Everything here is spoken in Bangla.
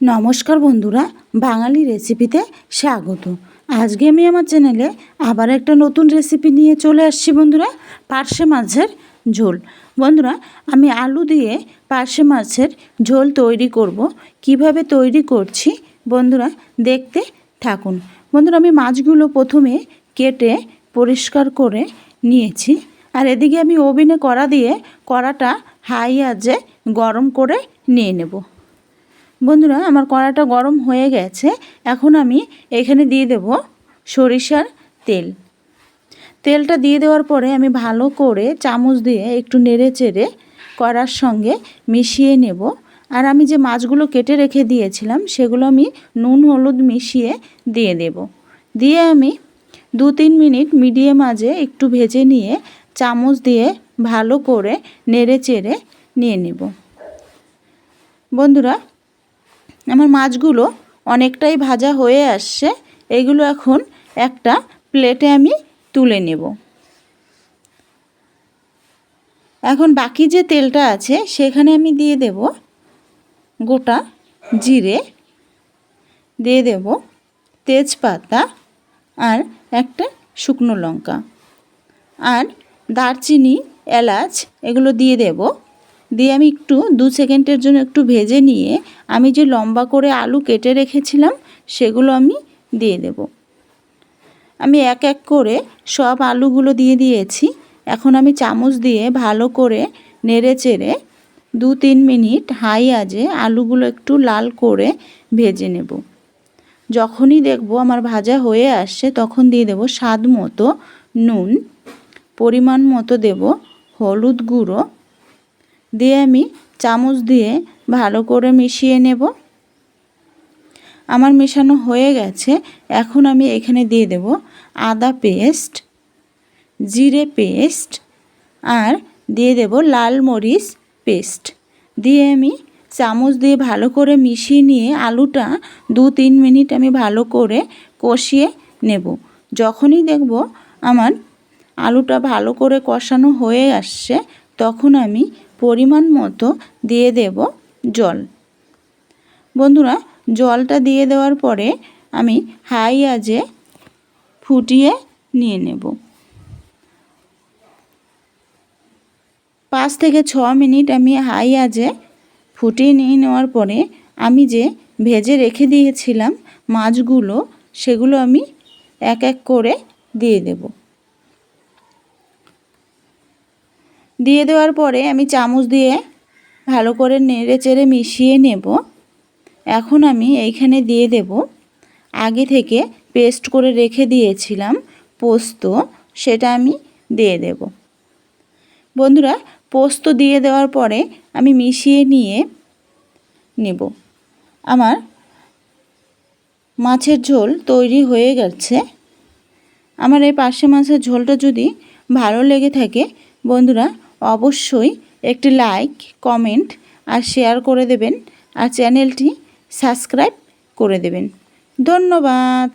নমস্কার বন্ধুরা, বাঙালি রেসিপিতে স্বাগত। আজকে আমি আমার চ্যানেলে আবার একটা নতুন রেসিপি নিয়ে চলে আসছি বন্ধুরা, পার্শে মাছের ঝোল। বন্ধুরা, আমি আলু দিয়ে পার্শে মাছের ঝোল তৈরি করব। কীভাবে তৈরি করছি বন্ধুরা, দেখতে থাকুন। বন্ধুরা, আমি মাছগুলো প্রথমে কেটে পরিষ্কার করে নিয়েছি। আর এদিকে আমি ওভেনে কড়া দিয়ে কড়াটা হাই আজে গরম করে নিয়ে নেব। বন্ধুরা, আমার কড়াটা গরম হয়ে গেছে। এখন আমি এখানে দিয়ে দেব সরিষার তেল। তেলটা দিয়ে দেওয়ার পরে আমি ভালো করে চামচ দিয়ে একটু নেড়ে চেড়ে কড়ার সঙ্গে মিশিয়ে নেব। আর আমি যে মাছগুলো কেটে রেখে দিয়েছিলাম, সেগুলো আমি নুন, হলুদ মিশিয়ে দিয়ে দেব। দিয়ে আমি দু তিন মিনিট মিডিয়াম আজে একটু ভেজে নিয়ে চামচ দিয়ে ভালো করে নেড়ে চেড়ে নিয়ে নেব। বন্ধুরা আমার মাছগুলো অনেকটাই ভাজা হয়ে আসছে। এগুলো এখন একটা প্লেটে আমি তুলে নেব। এখন বাকি যে তেলটা আছে, সেখানে আমি দিয়ে দেব গোটা জিরে, দিয়ে দেব তেজপাতা আর একটা শুকনো লঙ্কা। আর দারচিনি, এলাচ, এগুলো দিয়ে দেব। দিয়ে আমি একটু দু সেকেন্ডের জন্য একটু ভেজে নিয়ে আমি যে লম্বা করে আলু কেটে রেখেছিলাম, সেগুলো আমি দিয়ে দেব। আমি এক এক করে সব আলুগুলো দিয়ে দিয়েছি। এখন আমি চামচ দিয়ে ভালো করে নেড়ে চেড়ে দু তিন মিনিট হাই আজে আলুগুলো একটু লাল করে ভেজে নেব। যখনই দেখব আমার ভাজা হয়ে আসছে, তখন দিয়ে দেব স্বাদ মতো নুন, পরিমাণ মতো দেব হলুদ গুঁড়ো দিয়ে আমি চামচ দিয়ে ভালো করে মিশিয়ে নেব। আমার মেশানো হয়ে গেছে। এখন আমি এখানে দিয়ে দেব আদা পেস্ট, জিরে পেস্ট আর দিয়ে দেব লাল মরিচ পেস্ট। দিয়ে আমি চামচ দিয়ে ভালো করে মিশিয়ে নিয়ে আলুটা দু তিন মিনিট আমি ভালো করে কষিয়ে নেব। যখনই দেখব আমার আলুটা ভালো করে কষানো হয়ে আসছে তখন আমি পরিমাণ মতো দিয়ে দেব জল। বন্ধুরা, জলটা দিয়ে দেওয়ার পরে আমি হাই আজে ফুটিয়ে নিয়ে নেব। পাঁচ থেকে ছ মিনিট আমি হাই আজে ফুটিয়ে নিয়ে নেওয়ার পরে আমি যে ভেজে রেখে দিয়েছিলাম মাছগুলো, সেগুলো আমি এক এক করে দিয়ে দেব। দিয়ে দেওয়ার পরে আমি চামচ দিয়ে ভালো করে নেড়ে চেড়ে মিশিয়ে নেব। এখন আমি এইখানে দিয়ে দেব। আগে থেকে পেস্ট করে রেখে দিয়েছিলাম পোস্ত, সেটা আমি দিয়ে দেব। বন্ধুরা, পোস্ত দিয়ে দেওয়ার পরে আমি মিশিয়ে নিয়ে নেব। আমার মাছের ঝোল তৈরি হয়ে গেছে। আমার এই পার্শে মাছের ঝোলটা যদি ভালো লেগে থাকে, বন্ধুরা অবশ্যই একটি লাইক কমেন্ট আর শেয়ার করে দেবেন। আর চ্যানেলটি সাবস্ক্রাইব করে দেবেন। ধন্যবাদ।